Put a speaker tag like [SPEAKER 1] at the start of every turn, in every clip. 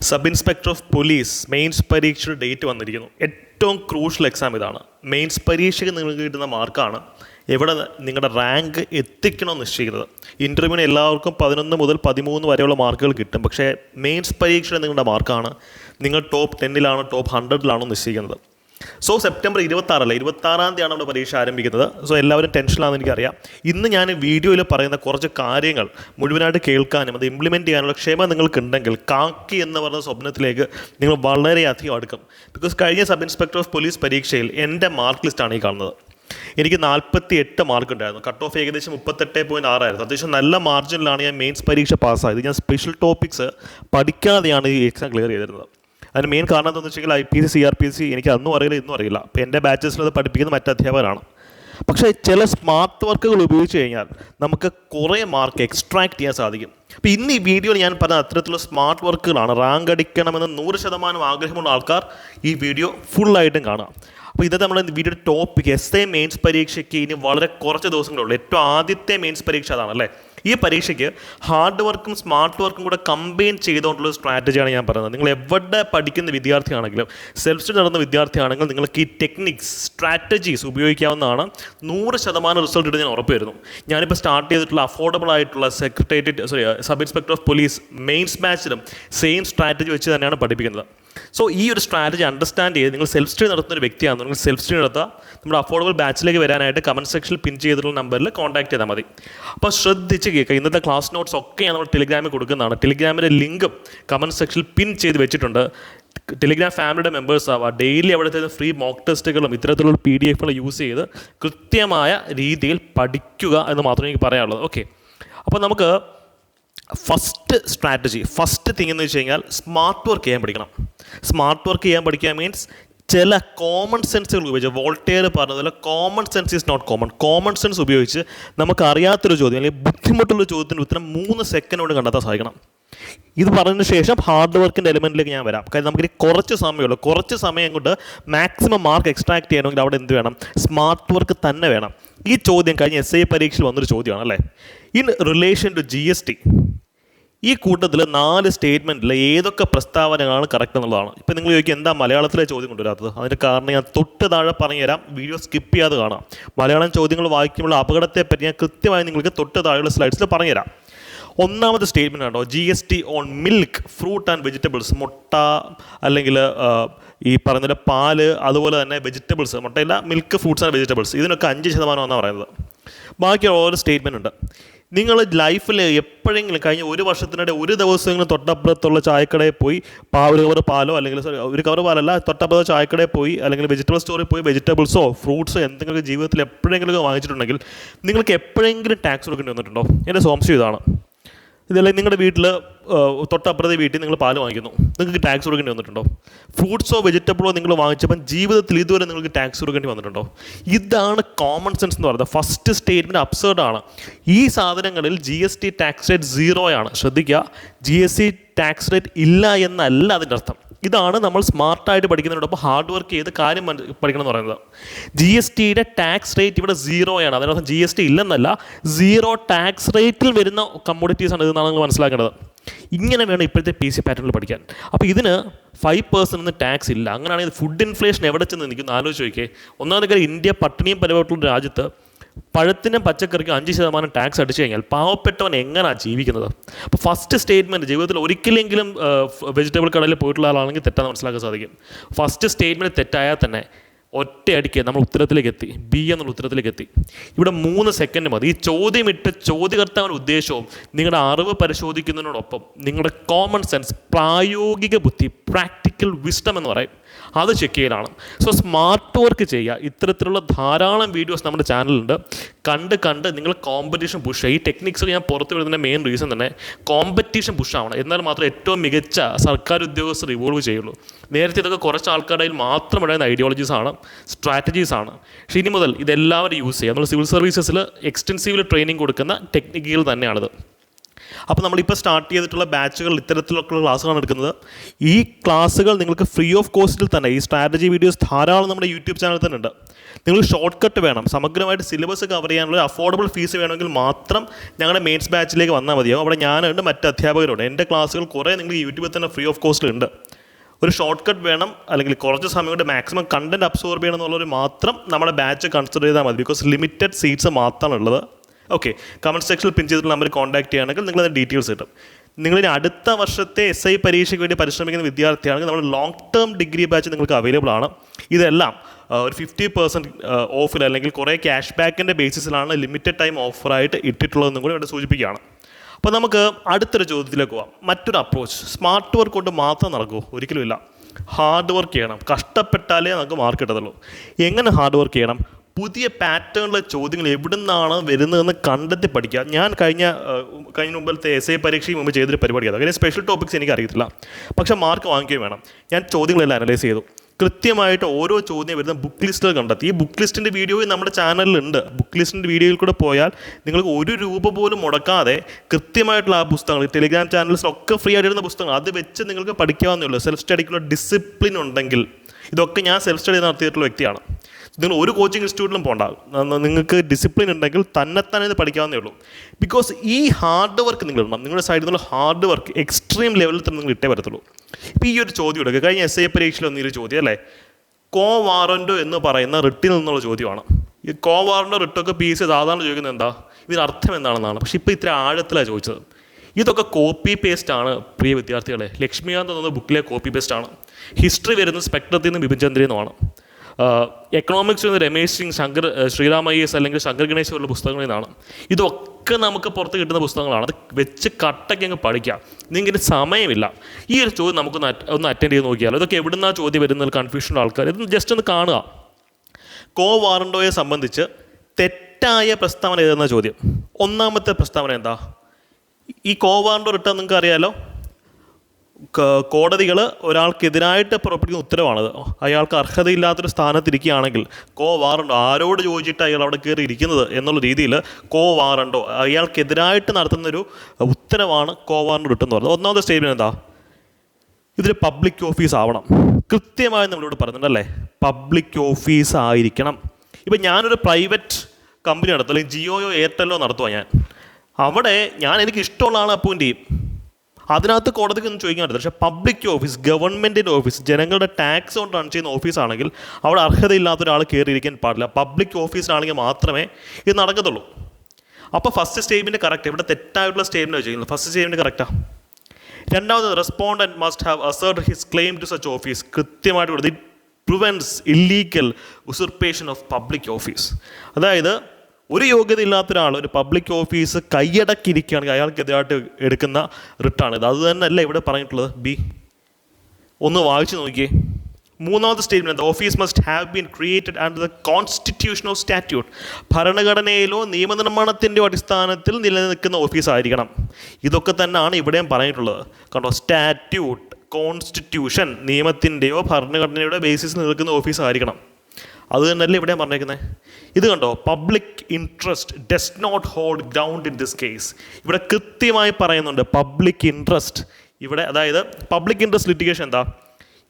[SPEAKER 1] Sub inspector of police mains പരീക്ഷയുടെ date വന്നിരിക്കുന്നു. ഏറ്റവും ക്രൂഷ്യൽ എക്സാം ഇതാണ്. മെയിൻസ് പരീക്ഷയ്ക്ക് നിങ്ങൾക്ക് കിട്ടുന്ന മാർക്കാണ് എവിടെ നിങ്ങളുടെ റാങ്ക് എത്തിക്കണമെന്ന് നിശ്ചയിക്കുന്നത്. ഇന്റർവ്യൂവിന് എല്ലാവർക്കും പതിനൊന്ന് മുതൽ പതിമൂന്ന് വരെയുള്ള മാർക്കുകൾ കിട്ടും. പക്ഷേ മെയിൻസ് പരീക്ഷയുടെ നിങ്ങളുടെ മാർക്കാണ് നിങ്ങൾ ടോപ്പ് ടെന്നിലാണോ ടോപ്പ് ഹൺഡ്രഡിലാണോ നിശ്ചയിക്കുന്നത്. സോ സെപ്റ്റംബർ ഇരുപത്താറല്ല? ഇരുപത്താറാം തീയതിയാണ് നമ്മുടെ പരീക്ഷ ആരംഭിക്കുന്നത്. സോ എല്ലാവരും ടെൻഷനാണെന്ന് എനിക്കറിയാം. ഇന്ന് ഞാൻ വീഡിയോയിൽ പറയുന്ന കുറച്ച് കാര്യങ്ങൾ മുഴുവനായിട്ട് കേൾക്കാനും അത് ഇംപ്ലിമെന്റ് ചെയ്യാനുള്ള ക്ഷമ നിങ്ങൾക്കുണ്ടെങ്കിൽ കാക്കി എന്ന് പറഞ്ഞ സ്വപ്നത്തിലേക്ക് നിങ്ങൾ വളരെയധികം അടുക്കും. ബിക്കോസ് കഴിഞ്ഞ സബ് ഇൻസ്പെക്ടർ ഓഫ് പോലീസ് പരീക്ഷയിൽ എന്റെ മാർക്ക് ലിസ്റ്റാണ് ഈ കാണുന്നത്. എനിക്ക് നാൽപ്പത്തി എട്ട് മാർക്ക് ഉണ്ടായിരുന്നു. കട്ട് ഓഫ് ഏകദേശം മുപ്പത്തെട്ട് പോയിന്റ് ആറായിരുന്നു അത്യാവശ്യം നല്ല മാർജിനിലാണ് ഞാൻ മെയിൻസ് പരീക്ഷ പാസ്സായത് ഞാൻ സ്പെഷ്യൽ ടോപ്പിക്സ് പഠിക്കാതെയാണ് ഈ എക്സാം ക്ലിയർ ചെയ്തിരുന്നത്. അതിന് മെയിൻ കാരണം എന്താണെന്ന് വെച്ചാൽ I P C C R P C എനിക്ക് അന്നും അറിയില്ല ഇന്നും അറിയില്ല. അപ്പോൾ എന്റെ ബാച്ചസിൽ അത് പഠിപ്പിക്കുന്ന മറ്റ് അധ്യാപകരാണ്. പക്ഷേ ചില സ്മാർട്ട് വർക്കുകൾ ഉപയോഗിച്ച് കഴിഞ്ഞാൽ നമുക്ക് കുറേ മാർക്ക് എക്സ്ട്രാക്ട് ചെയ്യാൻ സാധിക്കും. അപ്പോൾ ഇന്ന് ഈ വീഡിയോയിൽ ഞാൻ പറഞ്ഞ അത്തരത്തിലുള്ള സ്മാർട്ട് വർക്കുകളാണ് റാങ്ക് അടിക്കണമെന്ന് നൂറ് ശതമാനം ആഗ്രഹമുള്ള ആൾക്കാർ ഈ വീഡിയോ ഫുള്ളായിട്ടും കാണാം അപ്പോൾ ഇത് നമ്മുടെ video topic S A mains പരീക്ഷയ്ക്ക് ഇനി വളരെ കുറച്ച് ദിവസങ്ങളുള്ളൂ. ഏറ്റവും ആദ്യത്തെ മെയിൻസ് പരീക്ഷ അതാണ് അല്ലേ ഈ പരീക്ഷയ്ക്ക് ഹാർഡ് വർക്കും സ്മാർട്ട് വർക്കും കൂടെ കമ്പൈൻ ചെയ്തുകൊണ്ടുള്ള സ്ട്രാറ്റജിയാണ് ഞാൻ പറയുന്നത്. നിങ്ങൾ എവിടെ പഠിക്കുന്ന വിദ്യാർത്ഥിയാണെങ്കിലും സെൽഫ് സ്റ്റഡി നടന്ന വിദ്യാർത്ഥിയാണെങ്കിലും നിങ്ങൾക്ക് ഈ ടെക്നിക്സ് സ്ട്രാറ്റജീസ് ഉപയോഗിക്കാവുന്നതാണ്. നൂറ് ശതമാനം റിസൾട്ട് ഇട്ട് ഞാൻ ഉറപ്പുവരുന്നു. ഞാനിപ്പോൾ സ്റ്റാർട്ട് ചെയ്തിട്ടുള്ള അഫോർഡബിൾ ആയിട്ടുള്ള secretariat sorry sub inspector of police mains ബാച്ചിലും same strategy വെച്ച് തന്നെയാണ് പഠിപ്പിക്കുന്നത്. സോ ഈ ഒരു സ്ട്രാറ്റജി അണ്ടർസ്റ്റാൻഡ് ചെയ്ത് നിങ്ങൾ സെൽഫ് സ്റ്റഡി നടത്തുന്ന ഒരു വ്യക്തിയാണ് നിങ്ങൾ സെൽഫ് സ്റ്റഡി നടത്തുക നമ്മുടെ അഫോർഡബിൾ ബാച്ചിലേക്ക് വരാനായിട്ട് കമന്റ് സെക്ഷനിൽ പിൻ ചെയ്തിട്ടുള്ള നമ്പറിൽ കോൺടാക്ട് ചെയ്താൽ മതി. അപ്പോൾ ശ്രദ്ധിച്ച് കേൾക്കുക. ഇന്നത്തെ ക്ലാസ് നോട്ട്സ് ഒക്കെ നമ്മൾ ടെലിഗ്രാമിൽ കൊടുക്കുന്നതാണ്. ടെലിഗ്രാമിന്റെ ലിങ്കും കമന്റ് സെക്ഷനിൽ പിൻ ചെയ്ത് വെച്ചിട്ടുണ്ട്. ടെലിഗ്രാം ഫാമിലിയുടെ മെമ്പേഴ്സ് ആവുക ഡെയിലി അവിടുത്തെ ഫ്രീ മോക്ക് ടെസ്റ്റുകളും ഇത്തരത്തിലുള്ള പി ഡി എഫുകൾ യൂസ് ചെയ്ത് കൃത്യമായ രീതിയിൽ പഠിക്കുക എന്ന് മാത്രമേ എനിക്ക് പറയാനുള്ളത് ഓക്കെ അപ്പോൾ നമുക്ക് ഫസ്റ്റ് സ്ട്രാറ്റജി ഫസ്റ്റ് തിങ് എന്ന് വെച്ച് കഴിഞ്ഞാൽ സ്മാർട്ട് വർക്ക് ചെയ്യാൻ പഠിക്കണം. സ്മാർട്ട് വർക്ക് ചെയ്യാൻ പഠിക്കുക മീൻസ് ചില കോമൺ സെൻസുകൾ ഉപയോഗിച്ച് വോൾട്ടേർ പറഞ്ഞതുപോലെ common sense is not common common sense ഉപയോഗിച്ച് നമുക്ക് അറിയാത്തൊരു ചോദ്യം അല്ലെങ്കിൽ ബുദ്ധിമുട്ടുള്ള ചോദ്യത്തിന്റെ ഉത്തരം മൂന്ന് സെക്കൻഡ് കൊണ്ട് കണ്ടെത്താൻ സാധിക്കണം. ഇത് പറഞ്ഞതിന് ശേഷം ഹാർഡ് വർക്കിന്റെ എലിമെന്റിലേക്ക് ഞാൻ വരാം. കാര്യം നമുക്കിനി കുറച്ച് സമയമുള്ളൂ. കുറച്ച് സമയം കൊണ്ട് മാക്സിമം മാർക്ക് എക്സ്ട്രാക്ട് ചെയ്യണമെങ്കിൽ അവിടെ എന്ത് വേണം? സ്മാർട്ട് വർക്ക് തന്നെ വേണം. ഈ ചോദ്യം കഴിഞ്ഞ എസ് ഐ പരീക്ഷയിൽ വന്നൊരു ചോദ്യമാണ് അല്ലേ in relation to G S T ഈ കൂട്ടത്തിൽ നാല് സ്റ്റേറ്റ്മെന്റിൽ ഏതൊക്കെ പ്രസ്താവനകളാണ് കറക്റ്റ് എന്നുള്ളതാണ്. ഇപ്പം നിങ്ങൾ ചോദിക്കും എന്താ മലയാളത്തിലെ ചോദ്യം കൊണ്ടുവരാത്തത്? അതിന്റെ കാരണം ഞാൻ തൊട്ട് താഴെ പറഞ്ഞു തരാം വീഡിയോ സ്കിപ്പ് ചെയ്യാതെ കാണാം. മലയാളം ചോദ്യങ്ങൾ വായിക്കുമ്പോൾ അപകടത്തെ പറ്റി ഞാൻ കൃത്യമായി നിങ്ങൾക്ക് തൊട്ട് താഴെയുള്ള സ്ലൈഡ്സിൽ പറഞ്ഞു തരാം ഒന്നാമത്തെ സ്റ്റേറ്റ്മെന്റ് ആണോ G S T on milk fruit and vegetables മുട്ട അല്ലെങ്കിൽ ഈ പറഞ്ഞ പാൽ അതുപോലെ തന്നെ വെജിറ്റബിൾസ് മുട്ടയില്ല മിൽക്ക് ഫ്രൂട്ട്സ് ആൻഡ് വെജിറ്റബിൾസ് ഇതിനൊക്കെ അഞ്ച് ശതമാനമാണെന്ന് പറയുന്നത്. ബാക്കി ഓരോ സ്റ്റേറ്റ്മെന്റ് ഉണ്ട്. നിങ്ങൾ ലൈഫിൽ എപ്പോഴെങ്കിലും കഴിഞ്ഞ ഒരു വർഷത്തിനിടെ ഒരു ദിവസമെങ്കിലും തൊട്ടപ്പുറത്തുള്ള ചായക്കടയിൽ പോയി പാ ഒരു കവർ പാലോ അല്ലെങ്കിൽ ഒരു കവർ പാലല്ല തൊട്ടപ്പുറത്തെ ചായക്കടയിൽ പോയി അല്ലെങ്കിൽ വെജിറ്റബിൾ സ്റ്റോറിൽ പോയി വെജിറ്റബിൾസോ ഫ്രൂട്ട്സോ എന്തെങ്കിലും ജീവിതത്തിൽ എപ്പോഴെങ്കിലും വാങ്ങിച്ചിട്ടുണ്ടെങ്കിൽ നിങ്ങൾക്ക് എപ്പോഴെങ്കിലും ടാക്സ് കൊടുക്കേണ്ടി വന്നിട്ടുണ്ടോ? എന്റെ സംശയം ഇതാണ്. ഇതല്ലെങ്കിൽ നിങ്ങളുടെ വീട്ടിൽ തൊട്ടപ്പുറത്തെ വീട്ടിൽ നിങ്ങൾ പാൽ വാങ്ങിക്കുന്നു. നിങ്ങൾക്ക് ടാക്സ് കൊടുക്കേണ്ടി വന്നിട്ടുണ്ടോ? ഫ്രൂട്ട്സോ വെജിറ്റബിളോ നിങ്ങൾ വാങ്ങിച്ചപ്പം ജീവിതത്തിൽ ഇതുവരെ നിങ്ങൾക്ക് ടാക്സ് കൊടുക്കേണ്ടി വന്നിട്ടുണ്ടോ? ഇതാണ് കോമൺ സെൻസ് എന്ന് പറയുന്നത്. ഫസ്റ്റ് സ്റ്റേറ്റ്മെന്റ് ആണ്. ഈ സാധനങ്ങളിൽ G S T tax rate സീറോയാണ് ശ്രദ്ധിക്കുക. G S T tax rate ഇല്ല എന്നല്ല അതിന്റെ അർത്ഥം. ഇതാണ് നമ്മൾ സ്മാർട്ടായിട്ട് പഠിക്കുന്നതിനോടൊപ്പം ഹാർഡ് വർക്ക് ചെയ്ത് കാര്യം പഠിക്കണം എന്ന് പറയുന്നത്. ജി എസ് ടിയുടെ ടാക്സ് റേറ്റ് ഇവിടെ സീറോയാണ് അതിനർത്ഥം ജി എസ് ടി ഇല്ലെന്നല്ല സീറോ ടാക്സ് റേറ്റിൽ വരുന്ന കമ്മോഡിറ്റീസ് ആണ് ഇതെന്നാണ് നിങ്ങൾ മനസ്സിലാക്കേണ്ടത്. ഇങ്ങനെ വേണം ഇപ്പോഴത്തെ പി സി പാറ്റേണിൽ പഠിക്കാൻ. അപ്പോൾ ഇതിന് ഫൈവ് പേഴ്സന്റ് ഒന്നും ടാക്സ് ഇല്ല. അങ്ങനെയാണെങ്കിൽ ഫുഡ് ഇൻഫ്ലേഷൻ എവിടെ ചെന്ന് നിൽക്കുന്നു? ആലോചിച്ച് നോക്കിയേ. ഒന്നാമത്തെ കാര്യം ഇന്ത്യ പട്ടിണിയും പരിപാടിയുള്ള രാജ്യത്ത് പഴത്തിനും പച്ചക്കറിക്കും അഞ്ച് ശതമാനം ടാക്സ് അടിച്ചു കഴിഞ്ഞാൽ പാവപ്പെട്ടവൻ എങ്ങനെയാണ് ജീവിക്കുന്നത്? അപ്പോൾ ഫസ്റ്റ് സ്റ്റേറ്റ്മെന്റ് ജീവിതത്തിൽ ഒരിക്കലെങ്കിലും വെജിറ്റബിൾ കടയിൽ പോയിട്ടുള്ള ആളാണെങ്കിൽ തെറ്റാന്ന് മനസ്സിലാക്കാൻ സാധിക്കും. ഫസ്റ്റ് സ്റ്റേറ്റ്മെന്റ് തെറ്റായാൽ തന്നെ ഒറ്റയടിക്ക് നമ്മൾ ഉത്തരത്തിലേക്ക് എത്തി ബി എന്നുള്ള ഉത്തരത്തിലേക്ക് എത്തി ഇവിടെ മൂന്ന് സെക്കൻഡ് മതി. ഈ ചോദ്യമിട്ട് ചോദ്യകർത്താവിന്റെ ഉദ്ദേശവും നിങ്ങളുടെ അറിവ് പരിശോധിക്കുന്നതിനോടൊപ്പം നിങ്ങളുടെ കോമൺ സെൻസ് പ്രായോഗിക ബുദ്ധി പ്രാക്ടിക്കൽ വിസ്ഡം എന്ന് പറയും. അത് ചെക്ക് ചെയ്യലാണ്. സോ സ്മാർട്ട് വർക്ക് ചെയ്യുക. ഇത്തരത്തിലുള്ള ധാരാളം വീഡിയോസ് നമ്മുടെ ചാനലുണ്ട് കണ്ട് കണ്ട് നിങ്ങൾ കോമ്പറ്റീഷൻ പുഷ് ഈ ടെക്നിക്സ് ഞാൻ പുറത്ത് വിടുന്നതിന്റെ മെയിൻ റീസൺ തന്നെ കോമ്പറ്റീഷൻ പുഷ് ആവണം എന്നാൽ മാത്രമേ ഏറ്റവും മികച്ച സർക്കാർ ഉദ്യോഗസ്ഥർ ഇവോൾവ് ചെയ്യുള്ളൂ. നേരത്തെ ഇതൊക്കെ കുറച്ച് ആൾക്കാരുടെ മാത്രം ഉണ്ടായിരുന്ന സ്ട്രാറ്റജീസ് ആണ് പക്ഷേ ഇനി മുതൽ ഇതെല്ലാവരും യൂസ് ചെയ്യുക. നമ്മൾ സിവിൽ സർവീസസിൽ എക്സ്റ്റെൻസീവ്ലി ട്രെയിനിങ് കൊടുക്കുന്ന ടെക്നിക്കുകൾ തന്നെയാണിത്. അപ്പോൾ നമ്മളിപ്പോൾ സ്റ്റാർട്ട് ചെയ്തിട്ടുള്ള ബാച്ചുകൾ ഇത്തരത്തിലൊക്കെയുള്ള ക്ലാസ്സുകളാണ് എടുക്കുന്നത്. ഈ ക്ലാസ്സുകൾ നിങ്ങൾക്ക് ഫ്രീ ഓഫ് കോസ്റ്റിൽ തന്നെ ഈ സ്ട്രാറ്റജി വീഡിയോസ് ധാരാളം നമ്മുടെ യൂട്യൂബ് ചാനൽ തന്നെ ഉണ്ട്. നിങ്ങൾ ഷോർട്ട് കട്ട് വേണം സമഗ്രമായിട്ട് സിലബസ് കവർ ചെയ്യാനുള്ള അഫോർഡബിൾ ഫീസ് വേണമെങ്കിൽ മാത്രം ഞങ്ങളുടെ മെയിൻസ് ബാച്ചിലേക്ക് വന്നാൽ മതിയാവും. അവിടെ ഞാനുണ്ട് മറ്റ് അധ്യാപകരുണ്ട്. എന്റെ ക്ലാസ്സുകൾ കുറേ നിങ്ങൾ യൂട്യൂബിൽ തന്നെ ഫ്രീ ഓഫ് കോസ്റ്റിൽ ഉണ്ട് ഒരു ഷോർട്ട് കട്ട് വേണം അല്ലെങ്കിൽ കുറച്ച് സമയം കൊണ്ട് മാക്സിമം കണ്ടന്റ് അബ്സോർബ് ചെയ്യണം എന്നുള്ളവർ മാത്രം നമ്മുടെ ബാച്ച് കൺസിഡർ ചെയ്താൽ മതി. ബിക്കോസ് ലിമിറ്റഡ് സീറ്റ്സ് മാത്രമാണ് ഉള്ളത്. ഓക്കെ കമന്റ് സെക്ഷനിൽ പിൻ ചെയ്തിട്ടുള്ള നമ്പർ കോൺടാക്ട് ചെയ്യുകയാണെങ്കിൽ നിങ്ങൾ അതിന്റെ ഡീറ്റെയിൽസ് കിട്ടും. നിങ്ങളിനി അടുത്ത വർഷത്തെ എസ് ഐ പരീക്ഷയ്ക്ക് വേണ്ടി പരിശ്രമിക്കുന്ന വിദ്യാർത്ഥിയാണെങ്കിൽ നമ്മുടെ ലോങ് ടേം ഡിഗ്രി ബാച്ച് നിങ്ങൾക്ക് അവൈലബിൾ ആണ്. ഇതെല്ലാം ഒരു ഫിഫ്റ്റി പെർസെന്റ് ഓഫിൽ അല്ലെങ്കിൽ കുറേ ക്യാഷ് ബാക്കിന്റെ ബേസിസിലാണ് ലിമിറ്റഡ് ടൈം ഓഫറായിട്ട് ഇട്ടിട്ടുള്ളതെന്നും കൂടി ഇവിടെ സൂചിപ്പിക്കുകയാണ്. അപ്പോൾ നമുക്ക് അടുത്തൊരു ചോദ്യത്തിലേക്ക് പോവാം. മറ്റൊരു അപ്രോച്ച് സ്മാർട്ട് വർക്ക് കൊണ്ട് മാത്രം നടക്കൂ ഒരിക്കലുമില്ല ഹാർഡ് വർക്ക് ചെയ്യണം. കഷ്ടപ്പെട്ടാലേ നമുക്ക് മാർക്ക് കിട്ടത്തുള്ളൂ. എങ്ങനെ ഹാർഡ് വർക്ക് ചെയ്യണം? പുതിയ പാറ്റേണിലെ ചോദ്യങ്ങൾ എവിടെ നിന്നാണ് വരുന്നതെന്ന് കണ്ടെത്തി പഠിക്കുക. ഞാൻ കഴിഞ്ഞ കഴിഞ്ഞ മുമ്പത്തെ എസ് എ പരീക്ഷയും മുമ്പ് ചെയ്തൊരു പരിപാടിയാണ് അങ്ങനെ സ്പെഷ്യൽ ടോപ്പിക്സ് എനിക്ക് അറിയത്തില്ല പക്ഷേ മാർക്ക് വാങ്ങിക്കുകയും വേണം. ഞാൻ ചോദ്യങ്ങളെല്ലാം അനലൈസ് ചെയ്തു. കൃത്യമായിട്ട് ഓരോ ചോദ്യം വരുന്ന ബുക്ക് ലിസ്റ്റുകൾ കണ്ടെത്തി. ഈ ബുക്ക് ലിസ്റ്റിന്റെ വീഡിയോയും നമ്മുടെ ചാനലിലുണ്ട് ബുക്ക് ലിസ്റ്റിന്റെ വീഡിയോയിൽ കൂടെ പോയാൽ നിങ്ങൾക്ക് ഒരു രൂപ പോലും മുടക്കാതെ കൃത്യമായിട്ടുള്ള ആ പുസ്തകങ്ങൾ ടെലിഗ്രാം ചാനൽസിലൊക്കെ ഫ്രീ ആയിട്ടിരുന്ന പുസ്തകങ്ങൾ അത് വെച്ച് നിങ്ങൾക്ക് പഠിക്കാവുന്നേ ഉള്ളൂ. സെൽഫ് സ്റ്റഡിക്കുള്ള ഡിസിപ്ലിൻ ഉണ്ടെങ്കിൽ ഇതൊക്കെ ഞാൻ സെൽഫ് സ്റ്റഡി നടത്തിയിട്ടുള്ള വ്യക്തിയാണ്. നിങ്ങൾ ഒരു കോച്ചിങ് ഇൻസ്റ്റിറ്റ്യൂട്ടിലും പോകണ്ട നിങ്ങൾക്ക് ഡിസിപ്ലിൻ ഉണ്ടെങ്കിൽ തന്നെത്താനെ ഇത് പഠിക്കാവുന്നേ ഉള്ളൂ. ബിക്കോസ് ഈ ഹാർഡ് വർക്ക് നിങ്ങൾ ഇടണം. നിങ്ങളുടെ സൈഡിൽ നിന്നുള്ള ഹാർഡ് വർക്ക് എക്സ്ട്രീം ലെവലിൽ തന്നെ നിങ്ങൾ ഇട്ടേ വരത്തുള്ളൂ ഇപ്പോൾ ഈ ഒരു ചോദ്യം എടുക്കുക കഴിഞ്ഞ എസ് ഐ പരീക്ഷയിൽ വന്നൊരു ചോദ്യം അല്ലേ? കോ വാറന്റോ എന്ന് പറയുന്ന റിട്ടിൽ നിന്നുള്ള ചോദ്യമാണ്. ഈ കോ വാറന്റോ റിട്ടൊക്കെ പി എസ് സാധാരണ ചോദിക്കുന്നത് എന്താ? ഇതിന് അർത്ഥം എന്താണെന്നാണ്. പക്ഷേ ഇപ്പോൾ ഇത്ര ആഴത്തിലാണ് ചോദിച്ചത്. ഇതൊക്കെ കോപ്പി പേസ്റ്റ് ആണ് പ്രിയ വിദ്യാർത്ഥികളെ. ലക്ഷ്മികാന്ത് എന്ന ബുക്കിലെ കോപ്പി പേസ്റ്റ് ആണ്. ഹിസ്റ്ററി വരുന്ന സ്പെക്ട്രത്തിൽ നിന്ന് ബിപിൻ എക്കണോമിക്സ് എന്ന രമേശ് സിംഗ് ശങ്കർ ശ്രീരാമയ്യസ് അല്ലെങ്കിൽ ശങ്കർ ഗണേശ് പോലുള്ള പുസ്തകങ്ങളിൽ നിന്നാണ്. ഇതൊക്കെ നമുക്ക് പുറത്ത് കിട്ടുന്ന പുസ്തകങ്ങളാണ്. അത് വെച്ച് കട്ടയ്ക്ക് അങ്ങ് പഠിക്കാം. നിങ്ങൾക്ക് സമയമില്ല. ഈ ഒരു ചോദ്യം നമുക്കൊന്ന് ഒന്ന് അറ്റൻഡ് ചെയ്ത് നോക്കിയാലോ. ഇതൊക്കെ എവിടുന്നാ ചോദ്യം വരുന്നത് കൺഫ്യൂഷൻ ആൾക്കാർ ഇത് ജസ്റ്റ് ഒന്ന് കാണുക. കോ വാറണ്ടോയെ സംബന്ധിച്ച് തെറ്റായ പ്രസ്താവന ഏതെന്ന ചോദ്യം. ഒന്നാമത്തെ പ്രസ്താവന എന്താ? ഈ കോ വാറണ്ടോ റിട്ടേൺ നിങ്ങൾക്ക് അറിയാലോ കോടതികൾ ഒരാൾക്കെതിരായിട്ട് പുറപ്പെടുന്ന ഉത്തരവാണത്. അയാൾക്ക് അർഹതയില്ലാത്തൊരു സ്ഥാനത്തിരിക്കുകയാണെങ്കിൽ കോ വാറണ്ടോ? ആരോട് ചോദിച്ചിട്ട് അയാൾ അവിടെ കയറി ഇരിക്കുന്നത് എന്നുള്ള രീതിയിൽ കോ വാറണ്ടോ? അയാൾക്കെതിരായിട്ട് നടത്തുന്നൊരു ഉത്തരവാണ് കോ വാറണ്ട് കിട്ടുന്നത് പറയുന്നത്. ഒന്നാമത്തെ സ്റ്റേറ്റ്മെന്റ് എന്താ? ഇതൊരു പബ്ലിക് ഓഫീസ് ആവണം. കൃത്യമായി നമ്മളിവിടെ പറയുന്നുണ്ടല്ലേ പബ്ലിക് ഓഫീസ് ആയിരിക്കണം. ഇപ്പം ഞാനൊരു പ്രൈവറ്റ് കമ്പനി നടത്തും. അല്ലെങ്കിൽ ജിയോയോ എയർടെല്ലോ നടത്തുക ഞാൻ. അവിടെ ഞാൻ എനിക്ക് ഇഷ്ടമുള്ള ആളെ അപ്പോയിന്റ് ചെയ്യും. അതിനകത്ത് കോടതിക്ക് ഒന്നും ചോദിക്കാൻ പറ്റില്ല പക്ഷേ പബ്ലിക് ഓഫീസ് ഗവൺമെന്റിന്റെ ഓഫീസ് ജനങ്ങളുടെ ടാക്സ് കൊണ്ട് റൺ ചെയ്യുന്ന ഓഫീസാണെങ്കിൽ അവിടെ അർഹതയില്ലാത്ത ഒരാൾ കയറിയിരിക്കാൻ പാടില്ല. പബ്ലിക് ഓഫീസിലാണെങ്കിൽ മാത്രമേ ഇത് നടക്കത്തുള്ളൂ. അപ്പോൾ ഫസ്റ്റ് സ്റ്റേറ്റ്മെന്റ് കറക്റ്റ് ഇവിടെ തെറ്റായിട്ടുള്ള സ്റ്റേറ്റ്മെന്റ് ചെയ്യുന്നത് ഫസ്റ്റ് സ്റ്റേറ്റ്മെന്റ് കറക്റ്റാണ് രണ്ടാമത് respondent must have asserted his claim to such office കൃത്യമായിട്ട് കൊടുത്ത് it prevents illegal usurpation of public office അതായത് ഒരു യോഗ്യത ഇല്ലാത്ത ഒരാൾ ഒരു പബ്ലിക് ഓഫീസ് കൈയടക്കിയിരിക്കുകയാണെങ്കിൽ അയാൾക്കെതിരായിട്ട് എടുക്കുന്ന റിട്ടാണിത് അത് തന്നെയല്ല ഇവിടെ പറഞ്ഞിട്ടുള്ളത്? ബി ഒന്ന് വായിച്ചു നോക്കിയേ. മൂന്നാമത്തെ statement office must have been created and the constitution of statute ഭരണഘടനയിലോ നിയമനിർമ്മാണത്തിന്റെയോ അടിസ്ഥാനത്തിൽ നിലനിൽക്കുന്ന ഓഫീസ് ആയിരിക്കണം. ഇതൊക്കെ തന്നെയാണ് ഇവിടെയും പറഞ്ഞിട്ടുള്ളത്. കണ്ടോ? സ്റ്റാറ്റ്യൂട്ട് കോൺസ്റ്റിറ്റ്യൂഷൻ നിയമത്തിന്റെയോ ഭരണഘടനയുടെ ബേസിസ് നിൽക്കുന്ന ഓഫീസ് ആയിരിക്കണം. അത് തന്നെയല്ലേ ഇവിടെ പറഞ്ഞേക്കുന്നത് ഇത് കണ്ടോ? Public interest does not hold ground in this case ഇവിടെ കൃത്യമായി പറയുന്നുണ്ട് പബ്ലിക് ഇൻട്രസ്റ്റ് ഇവിടെ അതായത് പബ്ലിക് ഇൻട്രസ്റ്റ് ലിറ്റിഗേഷൻ എന്താ?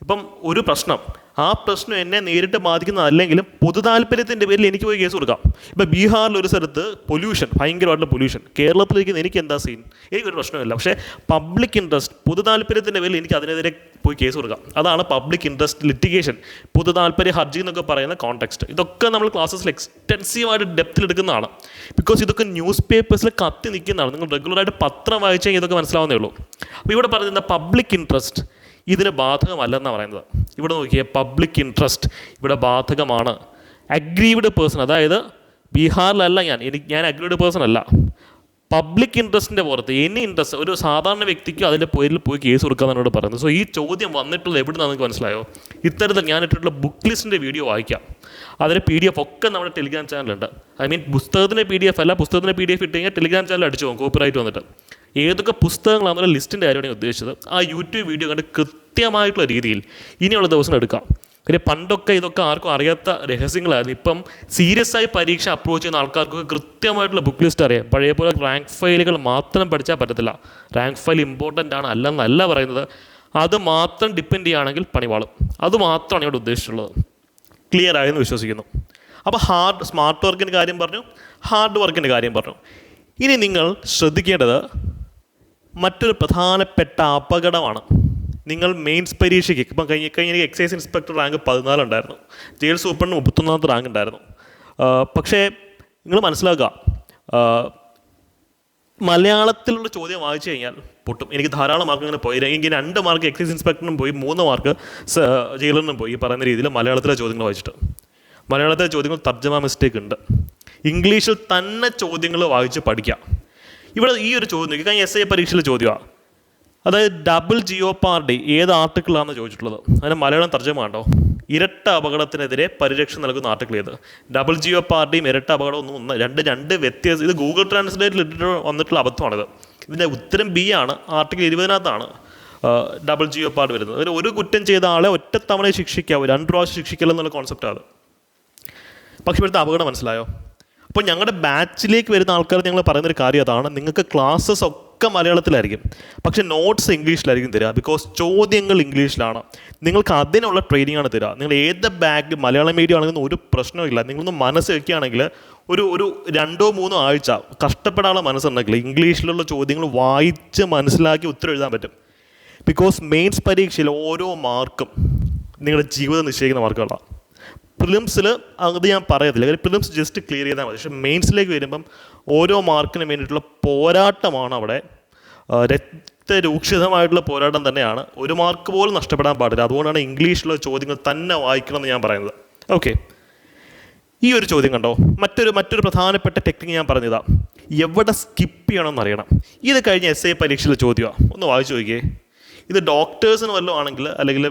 [SPEAKER 1] ഇപ്പം ഒരു പ്രശ്നം. ആ പ്രശ്നം എന്നെ നേരിട്ട് ബാധിക്കുന്നതല്ലെങ്കിലും പൊതു താല്പര്യത്തിന്റെ പേരിൽ എനിക്ക് പോയി കേസ് കൊടുക്കാം. ഇപ്പം ബീഹാറിൽ ഒരു സ്ഥലത്ത് പൊല്യൂഷൻ ഭയങ്കരമായിട്ടുള്ള പൊല്യൂഷൻ. കേരളത്തിലിരിക്കുന്ന എനിക്ക് എന്താ സീൻ എനിക്കൊരു പ്രശ്നമില്ല. പക്ഷേ പബ്ലിക് ഇൻട്രസ്റ്റ് പൊതു താല്പര്യത്തിന്റെ പേരിൽ എനിക്ക് അതിനെതിരെ പോയി കേസ് കൊടുക്കാം. അതാണ് പബ്ലിക് ഇൻട്രസ്റ്റ് ലിറ്റിഗേഷൻ പൊതു താല്പര്യ ഹർജി എന്നൊക്കെ പറയുന്ന കോൺടെക്സ്റ്റ് ഇതൊക്കെ നമ്മൾ ക്ലാസ്സസിൽ എക്സ്റ്റെൻസീവായിട്ട് ഡെപ്തിൽ എടുക്കുന്നതാണ്. ബിക്കോസ് ഇതൊക്കെ ന്യൂസ് പേപ്പേഴ്സിൽ കത്തി നിൽക്കുന്നതാണ്. നിങ്ങൾ റെഗുലറായിട്ട് പത്രം വായിച്ചാൽ ഇതൊക്കെ മനസ്സിലാവുന്നേ ഉള്ളൂ. അപ്പോൾ ഇവിടെ പറയുന്നത് പബ്ലിക് ഇൻട്രസ്റ്റ് ഇതിന് ബാധകമല്ലെന്നാണ് പറയുന്നത്. ഇവിടെ നോക്കിയേ പബ്ലിക് ഇൻട്രസ്റ്റ് ഇവിടെ ബാധകമാണ്. അഗ്രീവ്ഡ് പേഴ്സൺ അതായത് ബീഹാറിലല്ല ഞാൻ എനിക്ക് ഞാൻ അഗ്രീവ്ഡ് പേഴ്സൺ അല്ല. പബ്ലിക് ഇൻട്രസ്റ്റിന്റെ പുറത്ത് എനി ഇൻട്രസ്റ്റ് ഒരു സാധാരണ വ്യക്തിക്ക് അതിന്റെ പേരിൽ പോയി കേസ് കൊടുക്കാൻ എന്നോട് പറയുന്നത്. സോ ഈ ചോദ്യം വന്നിട്ടുള്ളത് എവിടെ നിന്നാണ് നിങ്ങൾക്ക് മനസ്സിലായോ? ഇത്തരത്തിൽ ഞാൻ ഇട്ടിട്ടുള്ള ബുക്ക് ലിസ്റ്റിന്റെ വീഡിയോ വായിക്കാം. അതിന്റെ പി ഡി എഫ് ഒക്കെ നമ്മുടെ ടെലിഗ്രാം ചാനലുണ്ട് ഐ മീൻ പുസ്തകത്തിന്റെ പി ഡി എഫ് അല്ല പുസ്തകത്തിന്റെ പി ഡി എഫ് ഇട്ട് കഴിഞ്ഞാൽ ടെലിഗ്രാം ചാനൽ അടിച്ചു പോകും കോപ്പിറൈറ്റ് വന്നിട്ട്. ഏതൊക്കെ പുസ്തകങ്ങളാണെന്നുള്ള ലിസ്റ്റിന്റെ കാര്യമാണ് ഞാൻ ഉദ്ദേശിച്ചത്. ആ യൂട്യൂബ് വീഡിയോ കണ്ട് കൃത്യമായിട്ടുള്ള രീതിയിൽ ഇനിയുള്ള ദിവസം എടുക്കാം. പിന്നെ പണ്ടൊക്കെ ഇതൊക്കെ ആർക്കും അറിയാത്ത രഹസ്യങ്ങളായിരുന്നു. ഇപ്പം സീരിയസ് ആയി പരീക്ഷ അപ്രോച്ച് ചെയ്യുന്ന ആൾക്കാർക്കൊക്കെ കൃത്യമായിട്ടുള്ള ബുക്ക് ലിസ്റ്റ് അറിയാം. പഴയ പോലെ റാങ്ക് ഫയലുകൾ മാത്രം പഠിച്ചാൽ പറ്റത്തില്ല. റാങ്ക് ഫയൽ ഇമ്പോർട്ടന്റ് ആണ് അല്ലെന്നല്ല പറയുന്നത്. അത് മാത്രം ഡിപ്പെൻഡ് ചെയ്യുകയാണെങ്കിൽ പണിവാളും. അത് മാത്രമാണ് ഇവിടെ ഉദ്ദേശിച്ചുള്ളത് ക്ലിയർ ആയെന്ന് വിശ്വസിക്കുന്നു. അപ്പോൾ ഹാർഡ് സ്മാർട്ട് വർക്കിന്റെ കാര്യം പറഞ്ഞു. ഹാർഡ് വർക്കിന്റെ കാര്യം പറഞ്ഞു. ഇനി നിങ്ങൾ ശ്രദ്ധിക്കേണ്ടത് മറ്റൊരു പ്രധാനപ്പെട്ട അപകടമാണ്. നിങ്ങൾ മെയിൻസ് പരീക്ഷയ്ക്ക് ഇപ്പം കഴിഞ്ഞ കഴിഞ്ഞ എനിക്ക് എക്സൈസ് ഇൻസ്പെക്ടർ റാങ്ക് പതിനാലുണ്ടായിരുന്നു ജയിൽ സൂപ്രണ്ട് മുപ്പത്തൊന്നാമത്തെ റാങ്ക് ഉണ്ടായിരുന്നു. പക്ഷേ നിങ്ങൾ മനസ്സിലാക്കുക മലയാളത്തിലുള്ള ചോദ്യം വായിച്ചു കഴിഞ്ഞാൽ പൊട്ടും. എനിക്ക് ധാരാളം മാർക്ക് ഇങ്ങനെ പോയി. എനിക്ക് രണ്ട് മാർക്ക് എക്സൈസ് ഇൻസ്പെക്ടറിനും പോയി മൂന്ന് മാർക്ക് ജയിലറിനും പോയി പറയുന്ന രീതിയിൽ മലയാളത്തിലെ ചോദ്യങ്ങൾ വായിച്ചിട്ട്. മലയാളത്തിലെ ചോദ്യങ്ങൾ തർജമ മിസ്റ്റേക്ക് ഉണ്ട്. ഇംഗ്ലീഷിൽ തന്നെ ചോദ്യങ്ങൾ വായിച്ച് പഠിക്കാം ഇവിടെ ഈ ഒരു ചോദ്യം നോക്കി. കഴിഞ്ഞ എസ് ഐ പരീക്ഷയിലെ ചോദ്യമാണ് അതായത് ഡബിൾ ജിയോ പാർട്ടി ഏത് ആർട്ടിക്കിളാണെന്ന് ചോദിച്ചിട്ടുള്ളത്. അതിന് മലയാളം തർജമ ഇരട്ട അപകടത്തിനെതിരെ പരിരക്ഷ നൽകുന്ന ആർട്ടിക്കിൾ ഏത്? ഡബിൾ ജിയോ പാർട്ടിയും ഇരട്ട അപകടവും ഒന്നും ഒന്ന് രണ്ട് രണ്ട് വ്യത്യാസം. ഇത് ഗൂഗിൾ ട്രാൻസ്ലേറ്റിൽ ഇട്ടിട്ട് വന്നിട്ടുള്ള അബദ്ധമാണിത്. ഇതിന്റെ ഉത്തരം ബി ആണ്. ആർട്ടിക്കിൾ ഇരുപതിനകത്താണ് ഡബിൾ ജിയോ പാർട്ട് വരുന്നത്. അതിൽ ഒരു കുറ്റം ചെയ്ത ആളെ ഒറ്റത്തവണ ശിക്ഷിക്കാവൂ. രണ്ട് പ്രാവശ്യം ശിക്ഷിക്കലെന്നുള്ള കോൺസെപ്റ്റാണ് അത്. പക്ഷേ ഇവിടുത്തെ അപകടം മനസ്സിലായോ? അപ്പോൾ ഞങ്ങളുടെ ബാച്ചിലേക്ക് വരുന്ന ആൾക്കാർ ഞങ്ങൾ പറയുന്നൊരു കാര്യം അതാണ്. നിങ്ങൾക്ക് ക്ലാസ്സസ് ഒക്കെ മലയാളത്തിലായിരിക്കും. പക്ഷേ നോട്ട്സ് ഇംഗ്ലീഷിലായിരിക്കും തരിക ബിക്കോസ് ചോദ്യങ്ങൾ ഇംഗ്ലീഷിലാണ്. നിങ്ങൾക്ക് അതിനുള്ള ട്രെയിനിങ് ആണ് തരിക നിങ്ങൾ ഏത് ബാഗ് മലയാളം മീഡിയം ആണെങ്കിലും ഒരു പ്രശ്നമില്ല നിങ്ങളൊന്ന് മനസ്സ് വയ്ക്കുകയാണെങ്കിൽ ഒരു ഒരു രണ്ടോ മൂന്നോ ആഴ്ച കഷ്ടപ്പെടാനുള്ള മനസ്സുണ്ടെങ്കിൽ ഇംഗ്ലീഷിലുള്ള ചോദ്യങ്ങൾ വായിച്ച് മനസ്സിലാക്കി ഉത്തരം എഴുതാൻ പറ്റും. ബിക്കോസ് മെയിൻസ് പരീക്ഷയിൽ ഓരോ മാർക്കും നിങ്ങളുടെ ജീവിതം നിശ്ചയിക്കുന്ന മാർക്കുകളാണ് പ്രിലിംസിൽ അത് ഞാൻ പറയത്തില്ല. കാര്യം പ്രിലിംസ് ജസ്റ്റ് ക്ലിയർ ചെയ്താൽ മതി. പക്ഷേ മെയിൻസിലേക്ക് വരുമ്പം ഓരോ മാർക്കിനും വേണ്ടിയിട്ടുള്ള പോരാട്ടമാണ് അവിടെ. രക്തരൂക്ഷിതമായിട്ടുള്ള പോരാട്ടം തന്നെയാണ്. ഒരു മാർക്ക് പോലും നഷ്ടപ്പെടാൻ പാടില്ല. അതുകൊണ്ടാണ് ഇംഗ്ലീഷിലുള്ള ചോദ്യങ്ങൾ തന്നെ വായിക്കണമെന്ന് ഞാൻ പറയുന്നത്. ഓക്കെ ഈ ഒരു ചോദ്യം കണ്ടോ? മറ്റൊരു മറ്റൊരു പ്രധാനപ്പെട്ട ടെക്നിക്ക് ഞാൻ പറഞ്ഞതാണ് എവിടെ സ്കിപ്പ് ചെയ്യണമെന്ന് അറിയണം ഇത് കഴിഞ്ഞ എസ് ഐ പരീക്ഷയിലെ ചോദ്യമാണ് ഒന്ന് വായിച്ചു നോക്കിയേ. ഇത് ഡോക്ടേഴ്സിന് വല്ലതും ആണെങ്കിൽ അല്ലെങ്കിൽ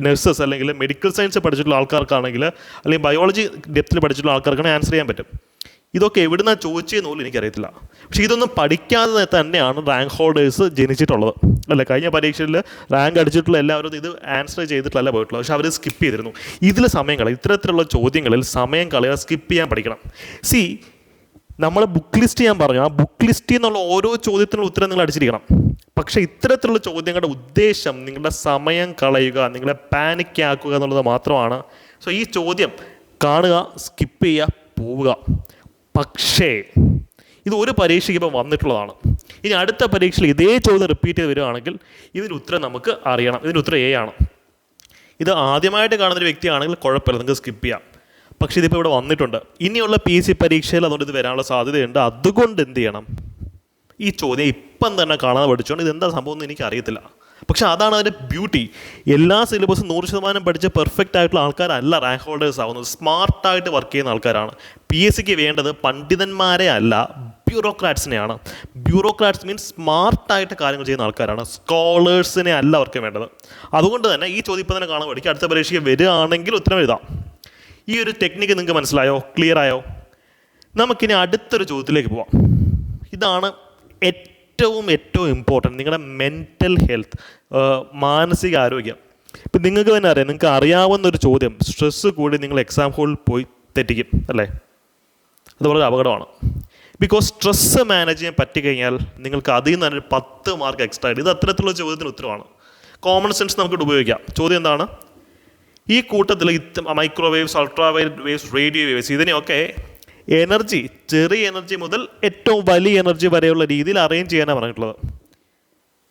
[SPEAKER 1] നഴ്സസ് അല്ലെങ്കിൽ മെഡിക്കൽ സയൻസ് പഠിച്ചിട്ടുള്ള ആൾക്കാർക്കാണെങ്കിൽ അല്ലെങ്കിൽ ബയോളജി ഡെപ്തിൽ പഠിച്ചിട്ടുള്ള ആൾക്കാർക്കാണെങ്കിൽ ആൻസർ ചെയ്യാൻ പറ്റും. ഇതൊക്കെ എവിടുന്നാ ചോദിച്ചതെന്ന് പോലും എനിക്കറിയത്തില്ല. പക്ഷേ ഇതൊന്നും പഠിക്കാതെ തന്നെയാണ് റാങ്ക് ഹോൾഡേഴ്സ് ജനിച്ചിട്ടുള്ളത്. അല്ലേ? കഴിഞ്ഞ പരീക്ഷയിൽ റാങ്ക് അടിച്ചിട്ടുള്ള എല്ലാവരും ഇത് ആൻസർ ചെയ്തിട്ടല്ല പോയിട്ടുള്ളത്. പക്ഷെ അവർ സ്കിപ്പ് ചെയ്തിരുന്നു. ഇതിൽ സമയം കളയും. ഇത്തരത്തിലുള്ള ചോദ്യങ്ങളിൽ സമയം കളയുക സ്കിപ്പ് ചെയ്യാൻ പഠിക്കണം. സി നമ്മൾ ബുക്ക് ലിസ്റ്റ് ഞാൻ പറഞ്ഞു ആ ബുക്ക് ലിസ്റ്റിൽ നിന്നുള്ള ഓരോ ചോദ്യത്തിനുള്ള ഉത്തരം നിങ്ങൾ അടിച്ചിരിക്കണം. പക്ഷേ ഇത്തരത്തിലുള്ള ചോദ്യങ്ങളുടെ ഉദ്ദേശം നിങ്ങളുടെ സമയം കളയുക നിങ്ങളെ പാനിക് ആക്കുക എന്നുള്ളത് മാത്രമാണ്. സോ ഈ ചോദ്യം കാണുക സ്കിപ്പ് ചെയ്യുക പോവുക. പക്ഷേ ഇത് ഒരു പരീക്ഷയ്ക്ക് ഇപ്പോൾ വന്നിട്ടുള്ളതാണ്. ഇനി അടുത്ത പരീക്ഷയിൽ ഇതേ ചോദ്യം റിപ്പീറ്റ് ചെയ്ത് വരികയാണെങ്കിൽ ഇതിന് ഉത്തരം നമുക്ക് അറിയണം. ഇതിന് ഉത്തരം എ ആണ്. ഇത് ആദ്യമായിട്ട് കാണുന്നൊരു വ്യക്തിയാണെങ്കിൽ കുഴപ്പമില്ല നിങ്ങൾക്ക് സ്കിപ്പ് ചെയ്യാം. പക്ഷേ ഇതിപ്പോൾ ഇവിടെ വന്നിട്ടുണ്ട്. ഇനിയുള്ള പി സി പരീക്ഷയിൽ അതുകൊണ്ട് ഇത് വരാനുള്ള സാധ്യതയുണ്ട്. അതുകൊണ്ട് എന്ത് ചെയ്യണം? ഈ ചോദ്യം ഇപ്പം തന്നെ കാണാതെ പഠിച്ചുകൊണ്ട് ഇതെന്താ സംഭവം എന്ന് എനിക്ക് അറിയത്തില്ല പക്ഷെ അതാണ് അതിന്റെ ബ്യൂട്ടി എല്ലാ സിലബസും നൂറ് ശതമാനം പഠിച്ച പെർഫെക്റ്റ് ആയിട്ടുള്ള ആൾക്കാരല്ല റാങ്ക് ഹോൾഡേഴ്സ് ആവുന്നത്. സ്മാർട്ടായിട്ട് വർക്ക് ചെയ്യുന്ന ആൾക്കാരാണ്. പി എസ് സിക്ക് വേണ്ടത് പണ്ഡിതന്മാരെ അല്ല ബ്യൂറോക്രാറ്റ്സിനെയാണ് ബ്യൂറോക്രാറ്റ്സ് മീൻസ് സ്മാർട്ടായിട്ട് കാര്യങ്ങൾ ചെയ്യുന്ന ആൾക്കാരാണ്. സ്കോളേഴ്സിനെ അല്ല അവർക്ക് വേണ്ടത്. അതുകൊണ്ട് തന്നെ ഈ ചോദ്യം ഇപ്പം തന്നെ കാണാൻ പഠിക്കുക അടുത്ത പരീക്ഷയ്ക്ക് വരികയാണെങ്കിൽ ഉത്തരം എഴുതാം. ഈ ഒരു ടെക്നിക്ക് നിങ്ങൾക്ക് മനസ്സിലായോ? ക്ലിയർ ആയോ? നമുക്കിനി അടുത്തൊരു ചോദ്യത്തിലേക്ക് പോവാം. ഇതാണ് ഏറ്റവും ഏറ്റവും ഇമ്പോർട്ടന്റ് നിങ്ങളുടെ മെന്റൽ ഹെൽത്ത് മാനസിക ആരോഗ്യം. ഇപ്പം നിങ്ങൾക്ക് തന്നെ അറിയാം നിങ്ങൾക്ക് അറിയാവുന്ന ഒരു ചോദ്യം സ്ട്രെസ്സ് കൂടി നിങ്ങൾ എക്സാം ഹോളിൽ പോയി തെറ്റിക്കും അല്ലേ? അത് വളരെ അപകടമാണ്. ബിക്കോസ് സ്ട്രെസ്സ് മാനേജ് ചെയ്യാൻ പറ്റിക്കഴിഞ്ഞാൽ നിങ്ങൾക്ക് അതിൽ നിന്ന് തന്നെ പത്ത് മാർക്ക് എക്സ്ട്രാ ഇത് അത്തരത്തിലുള്ള ചോദ്യത്തിന് ഉത്തരമാണ്. കോമൺ സെൻസ് നമുക്ക് ഉപയോഗിക്കാം. ചോദ്യം എന്താണ്? ഈ കൂട്ടത്തിൽ microwaves ultraviolet waves radio waves ഇതിനെയൊക്കെ എനർജി ചെറിയ എനർജി മുതൽ ഏറ്റവും വലിയ എനർജി വരെയുള്ള രീതിയിൽ അറേഞ്ച് ചെയ്യാനാണ് പറഞ്ഞിട്ടുള്ളത്.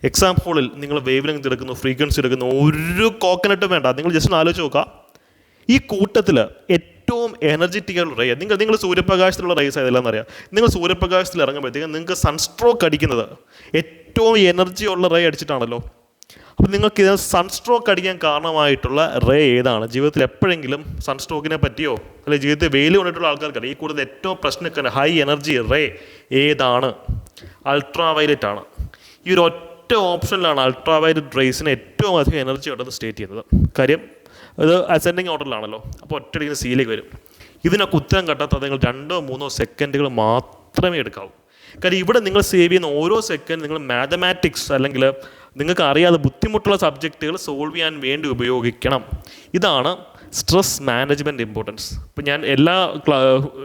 [SPEAKER 1] എക്സാമ്പിളിൽ നിങ്ങൾ വേവ് ലെങ്ത് എടുക്കുന്നു ഫ്രീക്വൻസി എടുക്കുന്നു ഒരു കോക്കനട്ടും വേണ്ട. നിങ്ങൾ ജസ്റ്റ് ഒന്ന് ആലോചിച്ച് നോക്കുക. ഈ കൂട്ടത്തിൽ ഏറ്റവും എനർജറ്റിക് റേ നിങ്ങൾ നിങ്ങൾ സൂര്യപ്രകാശത്തിലുള്ള റേസ് ആയതെല്ലാം അറിയാം. നിങ്ങൾ സൂര്യപ്രകാശത്തിൽ ഇറങ്ങുമ്പോഴത്തേക്കും നിങ്ങൾക്ക് സൺസ്ട്രോക്ക് അടിക്കുന്നത് ഏറ്റവും എനർജി ഉള്ള റേ അടിച്ചിട്ടാണല്ലോ. അപ്പോൾ നിങ്ങൾക്ക് ഇത് സൺസ്ട്രോക്ക് അടിക്കാൻ കാരണമായിട്ടുള്ള റേ ഏതാണ്? ജീവിതത്തിൽ എപ്പോഴെങ്കിലും സൺസ്ട്രോക്കിനെ പറ്റിയോ? അല്ലെങ്കിൽ ജീവിതത്തിൽ വെയിൽ കൊണ്ടിട്ടുള്ള ആൾക്കാർക്കറിയാം? ഈ കൂടുതൽ ഏറ്റവും പ്രശ്നക്കാരൻ ഹൈ എനർജി റേ ഏതാണ്? അൾട്രാ വയലറ്റ് ആണ്. ഈ ഒരു ഒറ്റ ഓപ്ഷനിലാണ് അൾട്രാ വയലറ്റ് റേസിന് ഏറ്റവും അധികം എനർജി ഉണ്ടെന്ന് സ്റ്റേറ്റ് ചെയ്യുന്നത്. കാര്യം ഇത് അസെൻഡിങ് ഓർഡറിലാണല്ലോ അപ്പോൾ ഒറ്റയടിക്കുന്ന സീലേക്ക് വരും. ഇതിനൊക്കെ ഉത്തരം കണ്ടെത്താതെ നിങ്ങൾ രണ്ടോ മൂന്നോ സെക്കൻഡുകൾ മാത്രമേ എടുക്കാവൂ. കാര്യം ഇവിടെ നിങ്ങൾ സേവ് ചെയ്യുന്ന ഓരോ സെക്കൻഡ് നിങ്ങൾ മാത്തമാറ്റിക്സ് അല്ലെങ്കിൽ നിങ്ങൾക്ക് അറിയാതെ ബുദ്ധിമുട്ടുള്ള സബ്ജക്റ്റുകൾ സോൾവ് ചെയ്യാൻ വേണ്ടി ഉപയോഗിക്കണം. ഇതാണ് സ്ട്രെസ് മാനേജ്മെന്റ് ഇമ്പോർട്ടൻസ് ഇപ്പം ഞാൻ എല്ലാ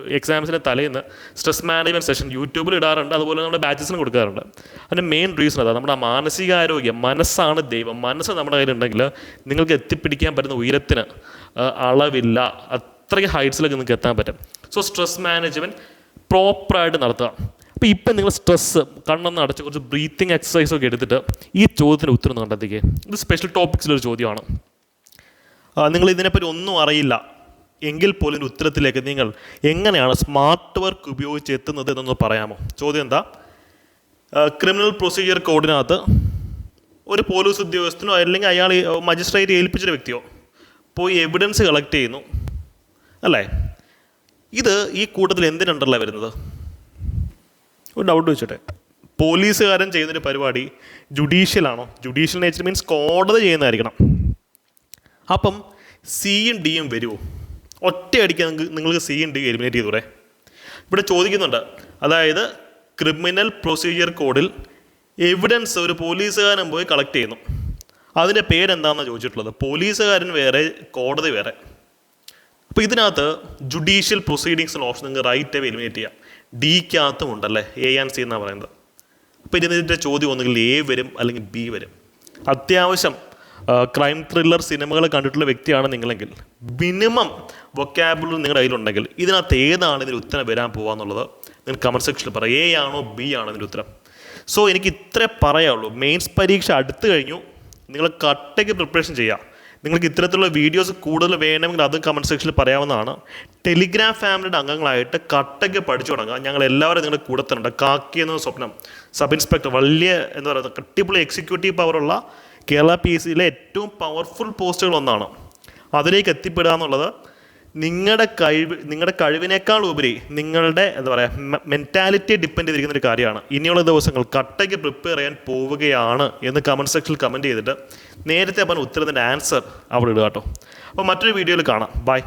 [SPEAKER 1] എക്സാംസിന്റെ തലേന്ന് സ്ട്രെസ് മാനേജ്മെന്റ് സെഷൻ യൂട്യൂബിൽ ഇടാറുണ്ട് അതുപോലെ നമ്മുടെ ബാച്ചസിന് കൊടുക്കാറുണ്ട്. അതിന്റെ മെയിൻ റീസൺ അതാണ് നമ്മുടെ മാനസികാരോഗ്യം മനസ്സാണ് ദൈവം. മനസ്സ് നമ്മുടെ കയ്യിലുണ്ടെങ്കിൽ നിങ്ങൾക്ക് എത്തിപ്പിടിക്കാൻ പറ്റുന്ന ഉയരത്തിന് അളവില്ല. അത്രയ്ക്ക് ഹൈറ്റ്സിലൊക്കെ നിങ്ങൾക്ക് എത്താൻ പറ്റും. സോ സ്ട്രെസ് മാനേജ്മെന്റ് പ്രോപ്പറായിട്ട് നടത്തുക. അപ്പോൾ ഇപ്പം നിങ്ങൾ സ്ട്രെസ്സ് കണ്ണൊന്ന് അടച്ച് കുറച്ച് ബ്രീത്തിങ് എക്സസൈസ് ഒക്കെ എടുത്തിട്ട് ഈ ചോദ്യത്തിന് ഉത്തരം കണ്ടെത്തിക്കേ ഇത് സ്പെഷ്യൽ ടോപ്പിക്സിലൊരു ചോദ്യമാണ്. നിങ്ങൾ ഇതിനെപ്പറ്റി ഒന്നും അറിയില്ല. എങ്കിൽ പോലും ഉത്തരത്തിലേക്ക് നിങ്ങൾ എങ്ങനെയാണ് സ്മാർട്ട് വർക്ക് ഉപയോഗിച്ച് എത്തുന്നത് എന്നൊന്ന് പറയാമോ? ചോദ്യം എന്താ? ക്രിമിനൽ പ്രൊസീജിയർ കോഡിനകത്ത് ഒരു പോലീസ് ഉദ്യോഗസ്ഥനോ അല്ലെങ്കിൽ അയാൾ മജിസ്ട്രേറ്റ് ഏൽപ്പിച്ചൊരു വ്യക്തിയോ പോയി എവിഡൻസ് കളക്ട് ചെയ്യുന്നു. അല്ലേ? ഇത് ഈ കൂട്ടത്തിൽ എന്തിനുണ്ടല്ല വരുന്നത്? ഒരു ഡൗട്ട് വെച്ചിട്ടെ പോലീസുകാരൻ ചെയ്യുന്നൊരു പരിപാടി ജുഡീഷ്യലാണോ ജുഡീഷ്യൽ നേച്ചർ മീൻസ് കോടതി ചെയ്യുന്നതായിരിക്കണം. അപ്പം സിയും ഡിയും വരുമോ ഒറ്റയടിക്ക് നിങ്ങൾക്ക് നിങ്ങൾക്ക് സിയും ഡിയും എലിമിനേറ്റ് ചെയ്തൂടെ ഇവിടെ ചോദിക്കുന്നുണ്ട്. അതായത് ക്രിമിനൽ പ്രൊസീജിയർ കോഡിൽ എവിഡൻസ് ഒരു പോലീസുകാരൻ പോയി കളക്ട് ചെയ്യുന്നു. അതിന്റെ പേരെന്താണെന്ന് ചോദിച്ചിട്ടുള്ളത്? പോലീസുകാരൻ വേറെ കോടതി വേറെ. അപ്പോൾ ഇതിനകത്ത് ജുഡീഷ്യൽ പ്രൊസീഡിങ്സ് ഓപ്ഷൻ നിങ്ങൾക്ക് റൈറ്റ് എലിമിനേറ്റ് ചെയ്യാം. ഡിക്കകത്തും ഉണ്ടല്ലേ? എ ആൻഡ് സി എന്നാണ് പറയുന്നത്. അപ്പോൾ ഇതിന്റെ ചോദ്യം ഒന്നുകിൽ എ വരും അല്ലെങ്കിൽ ബി വരും. അത്യാവശ്യം ക്രൈം ത്രില്ലർ സിനിമകൾ കണ്ടിട്ടുള്ള വ്യക്തിയാണ് നിങ്ങളെങ്കിൽ മിനിമം വൊക്കാബുലറി നിങ്ങളുടെ കയ്യിലുണ്ടെങ്കിൽ ഇതിനകത്ത് ഏതാണ് ഇതിന് ഉത്തരം വരാൻ പോകാന്നുള്ളത് നിങ്ങൾ കമന്റ് സെക്ഷനിൽ പറയാം എ ആണോ ബി ആണോ ഇതിന്റെ ഉത്തരം. സോ എനിക്ക് ഇത്രേ പറയാനുള്ളൂ. മെയിൻസ് പരീക്ഷ അടുത്ത് കഴിഞ്ഞു. നിങ്ങൾ കട്ടയ്ക്ക് പ്രിപ്പറേഷൻ ചെയ്യുക നിങ്ങൾക്ക് ഇത്തരത്തിലുള്ള വീഡിയോസ് കൂടുതൽ വേണമെങ്കിൽ അതും കമന്റ് സെക്ഷനിൽ പറയാവുന്നതാണ്. ടെലിഗ്രാം ഫാമിലിയുടെ അംഗങ്ങളായിട്ട് കട്ടയ്ക്ക് പഠിച്ചു തുടങ്ങുക. ഞങ്ങൾ എല്ലാവരും നിങ്ങളുടെ കൂടെ തന്നെ ഉണ്ട്. കാക്കി എന്ന സ്വപ്നം സബ് ഇൻസ്പെക്ടർ വലിയ എന്താ പറയുക കട്ടിപ്പുള്ള എക്സിക്യൂട്ടീവ് പവറുള്ള കേരള പി എസ് സിയിലെ ഏറ്റവും പവർഫുൾ പോസ്റ്റുകൾ ഒന്നാണ്. അതിലേക്ക് എത്തിപ്പെടുക എന്നുള്ളത് നിങ്ങളുടെ കഴിവ് നിങ്ങളുടെ കഴിവിനേക്കാൾ ഉപരി നിങ്ങളുടെ എന്താ പറയുക മെന്റാലിറ്റിയെ ഡിപ്പെൻഡ് ചെയ്തിരിക്കുന്ന ഒരു കാര്യമാണ്. ഇനിയുള്ള ദിവസങ്ങൾ കട്ടയ്ക്ക് പ്രിപ്പയർ ചെയ്യാൻ പോവുകയാണ് എന്ന് കമന്റ് സെക്ഷനിൽ കമന്റ് ചെയ്തിട്ട് നേരത്തെ പറഞ്ഞ ഉത്തരത്തിന്റെ ആൻസർ അവിടെ ഇടുക കേട്ടോ. അപ്പോൾ മറ്റൊരു വീഡിയോയിൽ കാണാം. ബൈ